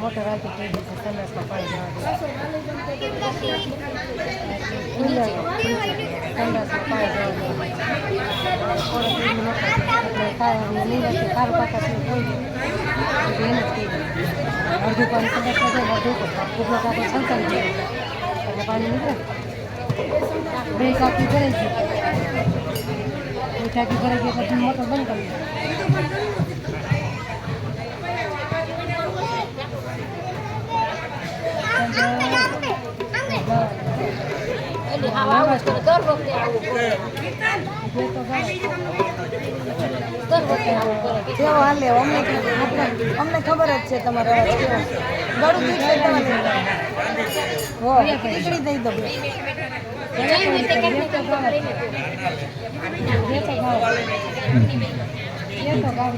મોટો રાખી થઈ જશે સમાજમાં પાણી જવાનું સારું પાકા છે કોઈ અડધું પાણી સમાજ વધુ ઉપલો કાકો સંતાન છે એટલે પાણી નીકળે બે ટાંકી ભરાઈ ગઈ બે ટાંકી ભરાઈ ગઈ પછી મોટર બંધ કરી આવું જ કેવો હાલે અમને અમને ખબર જ છે તમારો અવાજ કેવો ગળું હો દઈ દો જેવી બે તો.